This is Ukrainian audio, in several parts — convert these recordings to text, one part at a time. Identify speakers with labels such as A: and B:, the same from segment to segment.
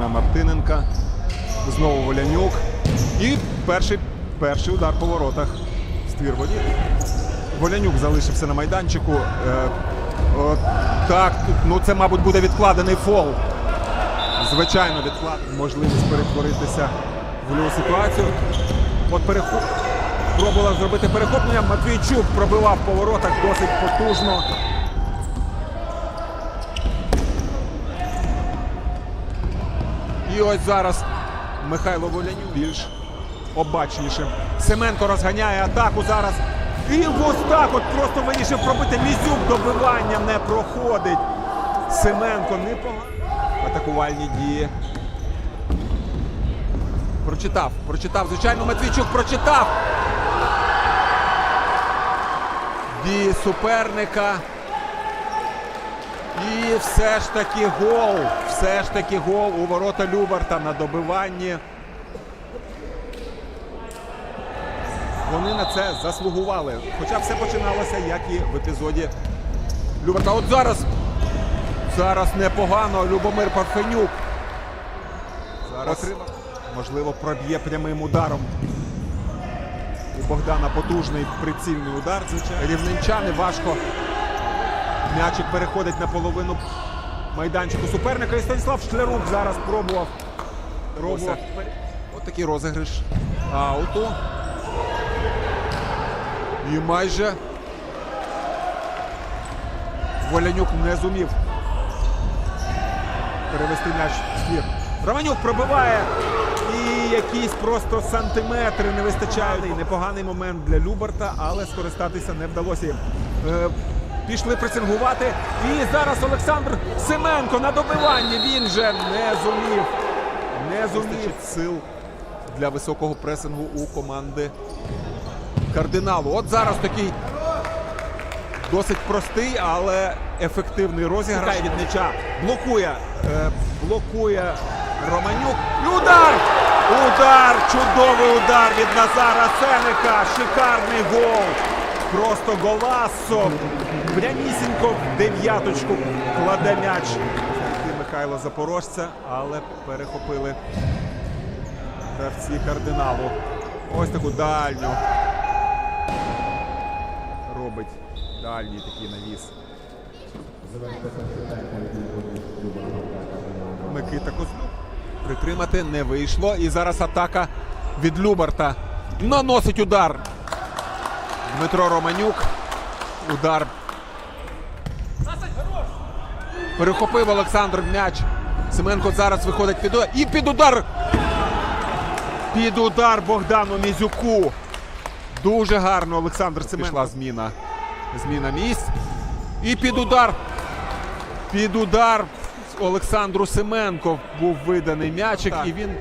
A: на Мартиненка. Знову Волянюк. І перший, перший удар по воротах. Ствір воріт. Волянюк залишився на майданчику. Е, о, так, ну це, мабуть, буде відкладений фол. Звичайно, відклад. Можливість перетворитися в любу ситуацію. От перехоп... Пробувала зробити перехоплення. Матвійчук пробивав по воротах досить потужно. І ось зараз Михайло Волянюк більш обачніше. Семенко розганяє атаку зараз. І ось так от просто вирішив пробити. Мізюк добивання не проходить. Семенко непогано. Атакувальні дії. Прочитав, прочитав. Звичайно, Матвійчук прочитав. Дії суперника. І все ж таки гол. Все ж таки гол у ворота Любарта на добиванні. Вони на це заслугували. Хоча все починалося, як і в епізоді Любарта. От зараз. Зараз непогано. Любомир Парфенюк. Зараз. Можливо, проб'є прямим ударом. У Богдана потужний прицільний удар. Рівненчани важко. М'ячик переходить на половину майданчику суперника. І Станіслав Шклярук зараз пробував. пробував. От такий розіграш ауту. І майже Волянюк не зумів перевести м'яч в ствір. Романюк пробиває. І якісь просто сантиметри не вистачають. Непоганий момент для Люберта, але скористатися не вдалося їм. Пішли пресингувати. І зараз Олександр Семенко на добиванні. Він же не зумів. Не зумів сил для високого пресингу у команди кардиналу. От зараз такий досить простий, але ефективний розіграш від м'яча. Блокує, е, блокує Романюк. І удар! Удар! Чудовий удар від Назара Сеника. Шикарний гол. Просто голасо. Прямісінько в дев'яточку кладе м'яч. Михайла Запорожця, але перехопили гравці кардиналу. Ось таку дальню робить дальній такий навіс. Микита Козлюк. Притримати не вийшло. І зараз атака від Любарта. Наносить удар. Дмитро Романюк. Удар. Перехопив Олександр м'яч. Семенко зараз виходить під удар. І під удар. Під удар Богдану Мізюку. Дуже гарно Олександр Семенко. Пішла зміна. Зміна місць. І під удар. Під удар Олександру Семенко був виданий м'ячик. І він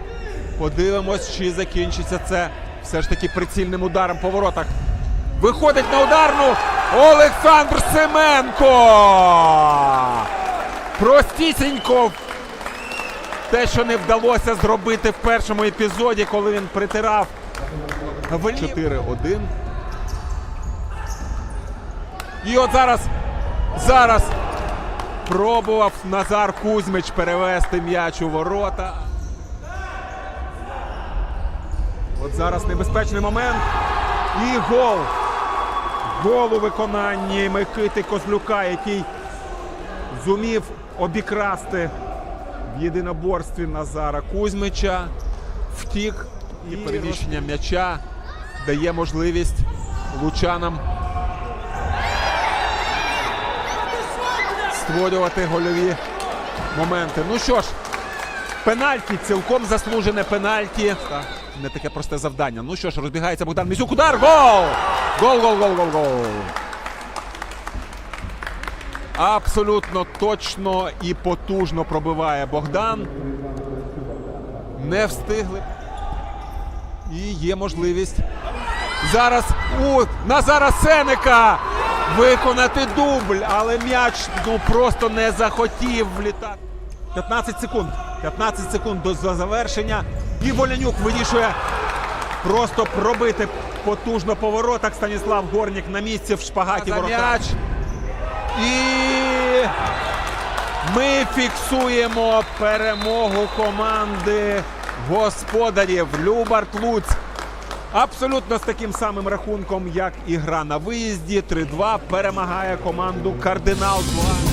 A: подивимось, чи закінчиться це все ж таки прицільним ударом по воротах. Виходить на ударну Олександр Семенко. Простісінько. Те, що не вдалося зробити в першому епізоді, коли він притирав 4-1. І от зараз, зараз пробував Назар Кузьмич перевести м'яч у ворота. От зараз небезпечний момент. І гол. Гол у виконанні Микити Козлюка, який зумів обікрасти в єдиноборстві Назара Кузьмича. Втік і переміщення м'яча дає можливість лучанам створювати гольові моменти. Ну що ж, пенальті, цілком заслужене пенальті. Не таке просте завдання. Ну що ж, розбігається Богдан Мізюк. Удар! Гол! Гол, гол, гол, гол, гол. Абсолютно точно і потужно пробиває Богдан. Не встигли. І є можливість зараз у Назара Сеника виконати дубль, але м'яч ну просто не захотів влітати. 15 секунд. 15 секунд до завершення. І Волянюк вирішує просто пробити потужно по воротах. Станіслав Горнік на місці в шпагаті
B: За
A: ворота.
B: м'яч.
A: І Ми фіксуємо перемогу команди господарів Любарт Луцьк. Абсолютно з таким самим рахунком, як і гра на виїзді. 3-2 перемагає команду Кардинал 2.